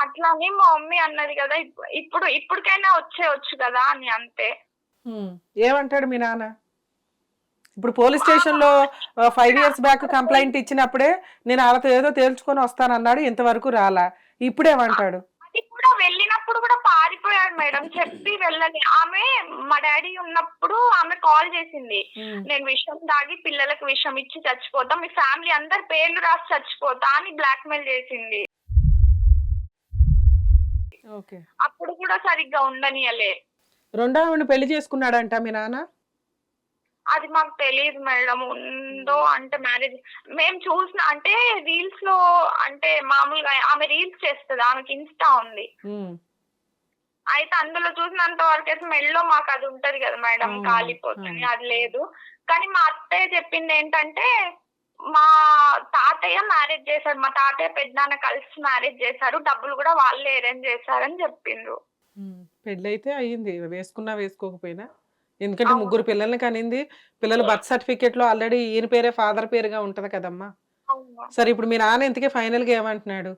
అట్లానే మా మమ్మీ అన్నది కదా ఇప్- ఇప్పుడు ఇప్పటికైనా వచ్చేయచ్చు కదా అని అంతే. ఏమంటాడు మీ నాన్న? ఇప్పుడు పోలీస్ స్టేషన్లో ఫైవ్ ఇయర్స్ బ్యాక్ కంప్లైంట్ ఇచ్చినప్పుడే నేను వాళ్ళతో ఏదో తేల్చుకొని వస్తానన్నాడు ఇంతవరకు రాలా. ఇప్పుడేమంటాడు? అది కూడా వెళ్ళినప్పుడు కూడా పారిపోయాడు మేడం చెప్పి వెళ్ళని ఆమె మా డాడీ ఉన్నప్పుడు ఆమె కాల్ చేసింది. నేను విషం తాగి పిల్లలకు విషం ఇచ్చి చచ్చిపోతా మీ ఫ్యామిలీ అందరి పేర్లు రాసి చచ్చిపోతా అని బ్లాక్ మెయిల్ చేసింది. అప్పుడు కూడా సరిగ్గా ఉండనియలే. రెండో ఆవిడ పెళ్ళి చేసుకున్నాడంట మీ నాన్న? అది మాకు తెలియదు మేడం. ఉందో అంటే మ్యారేజ్. మేము చూసిన అంటే రీల్స్లో అంటే మామూలుగా ఆమె రీల్స్ చేస్తుంది ఆమెకి ఇన్స్టా ఉంది. అయితే అందులో చూసినంత వరకు అయితే మెల్లో మాకు అది ఉంటది కదా మేడం కాలిపోతుంది. అది లేదు. కానీ మా అత్తయ్య చెప్పింది ఏంటంటే మా తాతయ్య మ్యారేజ్ చేశాడు మా తాతయ్య పెద్దనాన్న కలిసి మ్యారేజ్ చేశారు. డబ్బులు కూడా వాళ్ళే అరేంజ్ చేశారని చెప్పిండ్రు. పెళ్ళైతే అయ్యింది. వేసుకున్నా వేసుకోకపోయినా. ఎందుకంటే. ముగ్గురు పిల్లల్ని కనింది. పిల్లల బర్త్ సర్టిఫికేట్లో ఆల్రెడీ ఈయన పేరే ఫాదర్ పేరుగా ఉంటది కదమ్మా. సరే ఇప్పుడు మీ నాన్న ఇంతకీ ఫైనల్గా ఏమంటున్నాడు?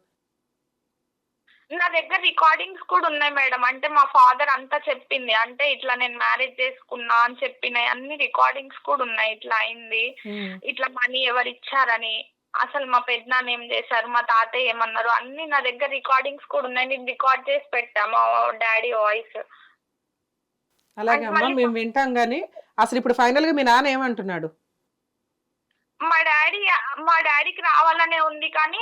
నా దగ్గర రికార్డింగ్స్ కూడా ఉన్నాయి మేడం. అంటే మా ఫాదర్ అంతా చెప్పింది. అంటే ఇట్లా నేను మ్యారేజ్ చేసుకున్నా అని చెప్పినాయి. అన్ని రికార్డింగ్స్ కూడా ఉన్నాయి. ఇట్లా అయింది. ఇట్లా మనీ ఎవరు ఇచ్చారని. అసలు మా పెద్దనాన్న ఏం చేశారు? మా తాతయ్య ఏమన్నారు? అన్ని నా దగ్గర రికార్డింగ్స్ కూడా ఉన్నాయి. నేను రికార్డ్ చేసి పెట్టా మా డాడీ వాయిస్ అలాగే అమ్మా మేము వింటాం గానీ అసలు ఇప్పుడు ఫైనల్గా మీ నాన్న ఏమంటున్నాడు? మా డాడీ మా డాడీకి రావాలనే ఉంది కానీ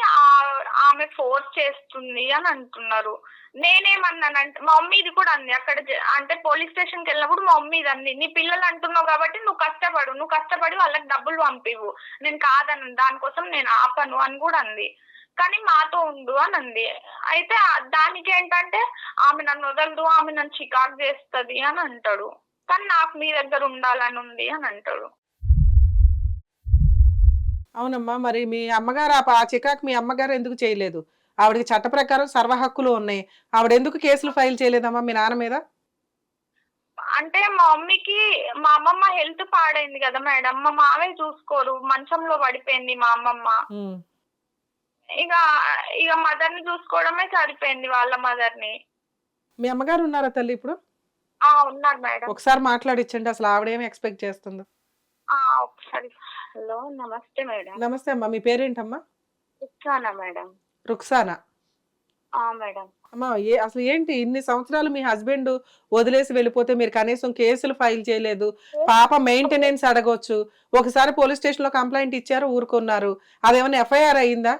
ఆమె ఫోర్స్ చేస్తుంది అని అంటున్నారు. నేనేమన్నానంటే మా మమ్మీ ఇది కూడా అంది. అక్కడ అంటే పోలీస్ స్టేషన్కి వెళ్ళినప్పుడు మా మమ్మీ ఇది అంది. నీ పిల్లలు అంటున్నావు కాబట్టి నువ్వు కష్టపడు. నువ్వు కష్టపడి వాళ్ళకి డబ్బులు పంపివు నేను కాదను దానికోసం నేను ఆపను అని కూడా అంది. కానీ మాతో ఉండు అని అంది. అయితే దానికి ఏంటంటే ఆమె నన్ను వదలదు. ఆమె నన్ను చికాకు చేస్తుంది అని అంటాడు. కానీ నాకు మీ దగ్గర ఉండాలని ఉంది అని అంటాడు. అవునమ్మా మరి మీ అమ్మగారు ఆ చికాకు మీ అమ్మగారు ఎందుకు చేయలేదు? ఆవిడకి చట్ట ప్రకారం సర్వ హక్కులు ఉన్నాయి. ఆవిడ ఎందుకు కేసులు ఫైల్ చేయలేదమ్మా మీ నాన్న మీద? అంటే మా మమ్మీకి మా అమ్మమ్మ హెల్త్ పాడైంది కదా మేడం. మా మావయ్య చూసుకోరు. మంచంలో పడిపోయింది మా అమ్మమ్మ. ఇక ఇక మదర్ని చూసుకోవడమే సరిపోయింది వాళ్ళ మదర్ని మీ అమ్మగారు ఉన్నారా తల్లి ఇప్పుడు? ఆ ఉన్నారు మేడం. ఒకసారి మాట్లాడిచ్చండి. అసలు ఆవిడేమి ఎక్స్పెక్ట్ చేస్తుందో. ఆ ఒకసారి హలో నమస్తే మేడం. నమస్తే అమ్మా మీ పేరేంటమ్మా? ఇచ్చానా మేడం. రుక్సానా? ఆ మేడం. అమ్మా ఏ అసలు ఏంటి ఇన్ని సంవత్సరాలు మీ హస్బెండ్ వదిలేసి వెళ్ళిపోతే మీరు కనీసం కేసులు ఫైల్ చేయలేదు? పాప మెయింటెనెన్స్ అడగొచ్చు. ఒకసారి పోలీస్ స్టేషన్లో కంప్లైంట్ ఇచ్చారు ఊరుకున్నారు. అదేమన్నా ఎఫ్ఐఆర్ అయిందా?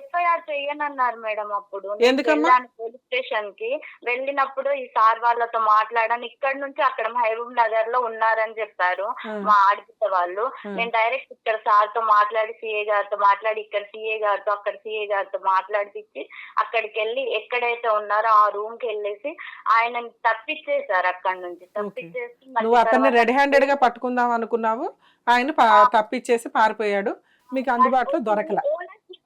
ఎఫ్ఐఆర్ చెయ్యనన్నారు మేడం అప్పుడు. ఎందుకమ్మా? పోలీస్ స్టేషన్కి వెళ్ళినప్పుడు ఈ సార్ వాళ్ళతో మాట్లాడాను. ఇక్కడ నుంచి అక్కడ మహబూబ్ నగర్లో ఉన్నారని చెప్పారు మా ఆడపిల్ల వాళ్ళు. నేను డైరెక్ట్ ఇక్కడ సార్తో మాట్లాడి సిఏ గారితో మాట్లాడి ఇక్కడ సిఏ గారితో అక్కడ సిఏ గారితో మాట్లాడిపించి అక్కడికి వెళ్ళి ఎక్కడైతే ఉన్నారో ఆ రూమ్కి వెళ్ళేసి ఆయన తప్పించేశారు అక్కడ నుంచి. తప్పించేసి నువ్వు అతన్ని రెడ్ హ్యాండెడ్గా పట్టుకుందాం అనుకున్నావు. ఆయన తప్పిచ్చేసి పారిపోయాడు. మీకు అందుబాటులో దొరకల.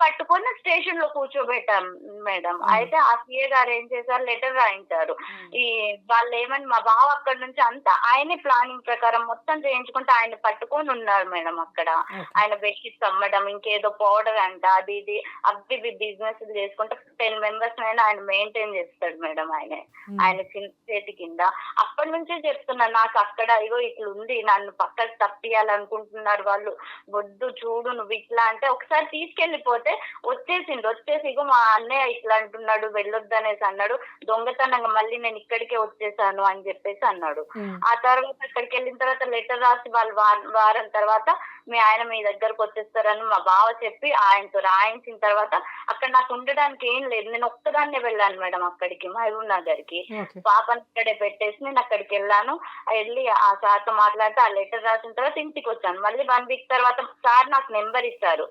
పట్టుకొని స్టేషన్లో కూర్చోబెట్టాం మేడం. అయితే ఆ సిఏ గారు ఏం చేశారు? లెటర్ రాయించారు. ఈ వాళ్ళు ఏమని మా బావ అక్కడ నుంచి అంతా ఆయనే ప్లానింగ్ ప్రకారం మొత్తం చేయించుకుంటే ఆయన పట్టుకొని ఉన్నారు మేడం అక్కడ. ఆయన బెడ్షీట్స్ అమ్మడం ఇంకేదో పౌడర్ అంట అది ఇది అవి బిజినెస్ చేసుకుంటే టెన్ మెంబర్స్ అయినా ఆయన మెయింటైన్ చేస్తాడు మేడం ఆయన. ఆయన చేతి కింద. అప్పటి నుంచే చెప్తున్నా నాకు అక్కడ ఇగో ఇట్లా ఉంది నన్ను పక్కకు తప్పియాలనుకుంటున్నారు వాళ్ళు. వద్దు చూడు నువ్వు ఇట్లా అంటే ఒకసారి తీసుకెళ్ళిపోతే వచ్చేసిండు వచ్చేసి ఇగో మా అన్నయ్య ఇట్లా అంటున్నాడు వెళ్ళొద్దు అనేసి అన్నాడు. దొంగతనంగా మళ్ళీ నేను ఇక్కడికే వచ్చేసాను అని చెప్పేసి అన్నాడు. ఆ తర్వాత అక్కడికి వెళ్ళిన తర్వాత లెటర్ రాసి వాళ్ళు వారం వారం తర్వాత మీ ఆయన మీ దగ్గరకు వచ్చేస్తారని మా బావ చెప్పి ఆయనతో రాయించిన తర్వాత అక్కడ నాకు ఉండడానికి ఏం లేదు. నేను ఒక్కదాన్నే వెళ్ళాను మేడం అక్కడికి మహబూబ్ నగర్కి. పాపని ఇక్కడే పెట్టేసి నేను అక్కడికి వెళ్ళాను. వెళ్ళి ఆ సార్తో మాట్లాడితే ఆ లెటర్ రాసిన తర్వాత ఇంటికి వచ్చాను. మళ్ళీ వన్ వీక్ తర్వాత సార్ నాకు నెంబర్ ఇస్తారు.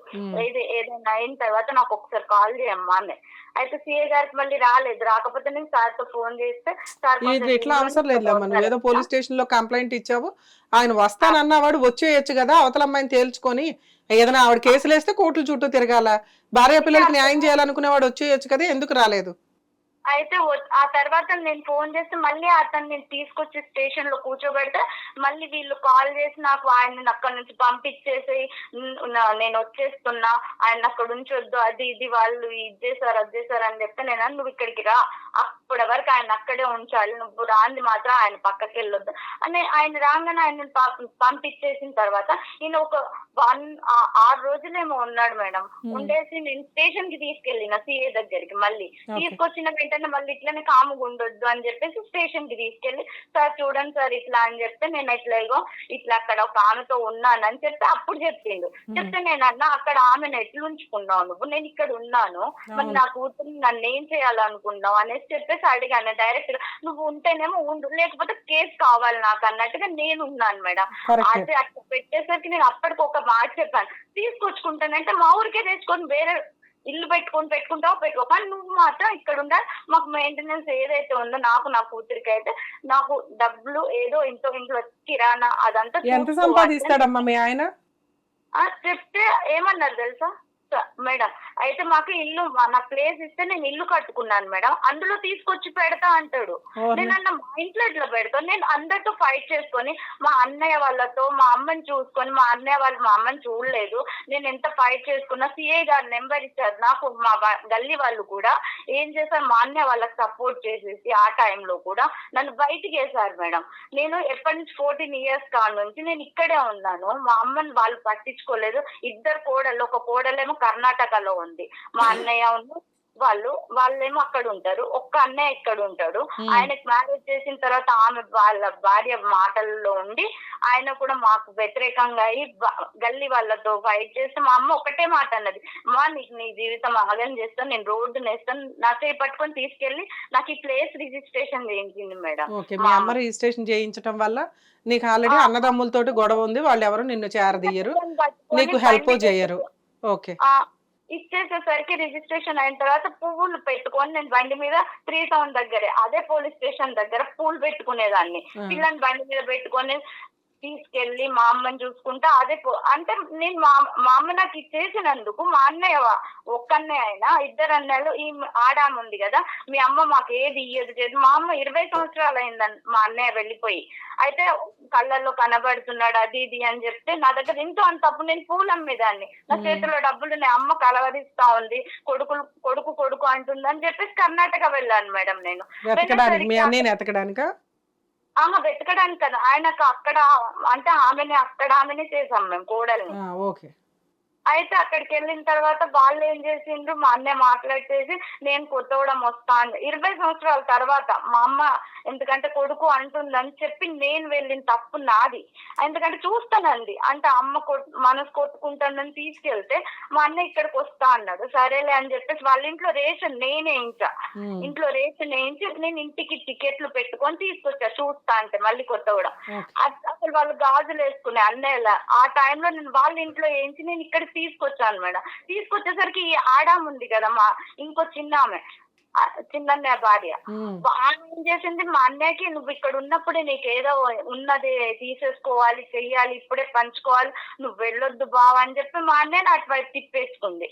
ఇది ఏదైనా అయిన తర్వాత నాకు ఒకసారి కాల్ చేయమ్మా అని. అయితే సిఏ గారికి మళ్ళీ రాలేదు. రాకపోతే నేను సార్తో ఫోన్ చేస్తే సార్ ఎట్లా అవసరం నువ్వు ఏదో పోలీస్ స్టేషన్లో కంప్లైంట్ ఇచ్చావు. ఆయన వస్తానన్నవాడు వచ్చేయచ్చు కదా అవతల అమ్మాయిని తేల్చుకొని. ఏదైనా ఆవిడ కేసులు వేస్తే కోర్టుల చుట్టూ తిరగాల. భార్య పిల్లలకి న్యాయం చేయాలనుకునేవాడు వచ్చేయచ్చు కదా ఎందుకు రాలేదు? అయితే ఆ తర్వాత నేను ఫోన్ చేస్తే మళ్ళీ అతన్ని నేను తీసుకొచ్చి స్టేషన్లో కూర్చోబెడితే మళ్ళీ వీళ్ళు కాల్ చేసి నాకు ఆయన అక్కడ నుంచి పంపించేసి "న- నా- నేను వచ్చేస్తున్నా ఆయన అక్కడ ఉంచొద్దు అది ఇది వాళ్ళు ఇది చేశారు అది చేశారు అని చెప్తే నేను నువ్వు ఇక్కడికి రా అప్పటి వరకు ఆయన అక్కడే ఉంచాలి నువ్వు రాంది మాత్రం ఆయన పక్కకి వెళ్ళొద్దు అని ఆయన రాగానే ఆయన పంపించేసిన తర్వాత ఈయన ఒక వన్ ఆరు రోజులేమో ఉన్నాడు మేడం. ఉండేసి నేను స్టేషన్కి తీసుకెళ్ళిన సిఏ దగ్గరికి మళ్ళీ. తీసుకొచ్చిన వెంటనే మళ్ళీ ఇట్లనే కాముగా ఉండొద్దు అని చెప్పేసి స్టేషన్కి తీసుకెళ్ళి సార్ చూడండి సార్ ఇట్లా అని చెప్తే నేను ఇట్లా ఇగో ఇట్లా అక్కడ ఒక ఆమెతో ఉన్నానని చెప్తే అప్పుడు చెప్పిండు. చెప్తే నేను అన్నా అక్కడ ఆమెను ఎట్లా ఉంచుకున్నావు నువ్వు? నేను ఇక్కడ ఉన్నాను. మరి. నా కూతురు నన్ను ఏం చేయాలనుకున్నావు? అనేసి చెప్పేసి అడిగాను డైరెక్ట్గా నువ్వు ఉంటేనేమో ఉండు. లేకపోతే కేసు కావాలి నాకు అన్నట్టుగా నేను ఉన్నాను మేడం. అది అట్లా పెట్టేసరికి నేను అప్పటికి ఒక మాట చెప్పాను. తీసుకొచ్చుకుంటానంటే మా ఊరికే తెచ్చుకొని వేరే ఇల్లు పెట్టుకొని పెట్టుకుంటావు పెట్టుకో కానీ నువ్వు మాత్రం ఇక్కడ ఉండాలి. మాకు మెయింటెనెన్స్ ఏదైతే ఉందో నాకు నా కూతురికి అయితే నాకు డబ్బులు ఏదో ఇంట్లో ఇంట్లో కిరాణా అదంతా ఎంత. సంపాదిస్తాడమ్మా మీ ఆయన? ఆ, చెప్తే ఏమన్నారు తెలుసా? మేడం అయితే మాకు ఇల్లు మా- నా ప్లేస్ ఇస్తే నేను ఇల్లు కట్టుకున్నాను మేడం. అందులో తీసుకొచ్చి పెడతా అంటాడు. నేను అన్న మా ఇంట్లో ఇట్లా పెడతాను నేను అందరితో ఫైట్ చేసుకొని మా అన్నయ్య వాళ్ళతో మా అమ్మని చూసుకొని మా అన్నయ్య వాళ్ళు మా అమ్మని చూడలేదు. నేను ఎంత ఫైట్ చేసుకున్నా సిఐ గారు నెంబర్ ఇచ్చారు నాకు మా గల్లీ వాళ్ళు కూడా. ఏం చేశారు? మా అన్నయ్య వాళ్ళకి సపోర్ట్ చేసేసి ఆ టైంలో కూడా నన్ను బయటికి వేశారు మేడం. నేను ఎప్పటి నుంచి ఫోర్టీన్ ఇయర్స్ కాడ నుంచి నేను ఇక్కడే ఉన్నాను. మా అమ్మని వాళ్ళు పట్టించుకోలేదు. ఇద్దరు కోడలు ఒక కోడలేమో కర్ణాటకలో ఉంది. మా అన్నయ్య వాళ్ళు వాళ్ళేమో అక్కడ ఉంటారు. ఒక్క అన్నయ్య ఇక్కడ ఉంటాడు. ఆయనకి మ్యారేజ్ చేసిన తర్వాత ఆమె వాళ్ళ భార్య మాటల్లో ఉండి ఆయన కూడా మాకు వ్యతిరేకంగా అయ్యి గల్లీ వాళ్ళతో ఫైట్ చేస్తే మా అమ్మ ఒకటే మాట అన్నది. అమ్మా నీకు నీ జీవితం ఆగం చేస్తాను నేను రోడ్డు నేస్తాను నా చేయి పట్టుకొని తీసుకెళ్ళి నాకు ఈ ప్లేస్ రిజిస్ట్రేషన్ చేయించింది మేడం. ఓకే మీ అమ్మ రిజిస్ట్రేషన్ చేయించడం వల్ల నీకు ఆల్రెడీ అన్నదమ్ములతోటి గొడవ ఉంది వాళ్ళు ఎవరు నిన్ను చేరదీయరు. నీకు హెల్ప్ చేయరు. ఇచ్చేసేసరికి రిజిస్ట్రేషన్ అయిన తర్వాత పువ్వులు పెట్టుకొని నేను బండి మీద త్రీ టౌన్ దగ్గరే అదే పోలీస్ స్టేషన్ దగ్గర పూలు పెట్టుకునేదాన్ని. పిల్లని బండి మీద పెట్టుకొని తీసుకెళ్ళి మా అమ్మని చూసుకుంటా అదే అంటే నేను మా మా అమ్మ నాకు ఇచ్చేసినందుకు మా అన్నయ్య ఒక్క అన్నయ్య అయినా ఇద్దరు అన్నయ్యలు ఈ ఆడాము ఉంది కదా మీ అమ్మ మాకు ఏది ఇయ్యదు చేయదు మా అమ్మ ఇరవై సంవత్సరాలు అయిందని మా అన్నయ్య వెళ్ళిపోయి. అయితే కళ్ళల్లో కనబడుతున్నాడు అది ఇది అని చెప్తే నా దగ్గర ఎంతో అంత అప్పుడు నేను పూలు అమ్మేదాన్ని. నా చేతిలో డబ్బులు నా అమ్మ కలవరిస్తా ఉంది. కొడుకు కొడుకు కొడుకు అంటుంది అని చెప్పేసి కర్ణాటక వెళ్ళాను మేడం నేను. ఎతకడానికా ఆమె వెతకడానికి కదా. ఆయనకు అక్కడ అంటే ఆమెని అక్కడ ఆమెనే చేసాం మేము కోడల్ని. ఓకే. అయితే అక్కడికి వెళ్ళిన తర్వాత వాళ్ళు ఏం చేసిండ్రు? మా అన్నయ్య మాట్లాడేసి నేను కొత్తగూడెం వస్తాను ఇరవై సంవత్సరాల తర్వాత మా అమ్మ ఎందుకంటే కొడుకు అంటుందని చెప్పి నేను వెళ్ళిన తప్పు నాది. ఎందుకంటే చూస్తానండి అంటే అమ్మ కొట్ మనసు కొట్టుకుంటానని తీసుకెళ్తే మా అన్న ఇక్కడికి వస్తా అన్నాడు. సరేలే అని చెప్పేసి వాళ్ళ ఇంట్లో రేషన్ నేనే ఇంకా. ఇంట్లో రేషన్ వేయించి నేను ఇంటికి టికెట్లు పెట్టుకొని తీసుకొచ్చా. చూస్తా అంటే మళ్ళీ కొత్త కూడా. అసలు వాళ్ళు గాజులు వేసుకునే అన్నయ్యల. ఆ టైంలో నేను వాళ్ళ ఇంట్లో వేయించి నేను ఇక్కడ తీసుకొచ్చాను మేడం. తీసుకొచ్చేసరికి ఈ ఆడాము ఉంది కదా మా ఇంకో చిన్న ఆమె చిన్నన్నయ్య భార్య. ఉమ్, ఆమె ఏం చేసింది? మా అన్నయ్యకి నువ్వు ఇక్కడ ఉన్నప్పుడే నీకు ఏదో ఉన్నది తీసేసుకోవాలి చెయ్యాలి ఇప్పుడే పంచుకోవాలి. నువ్వు వెళ్ళొద్దు బావ అని చెప్పి మా అన్నయ్య అటువైపు తిప్పేసుకుంది.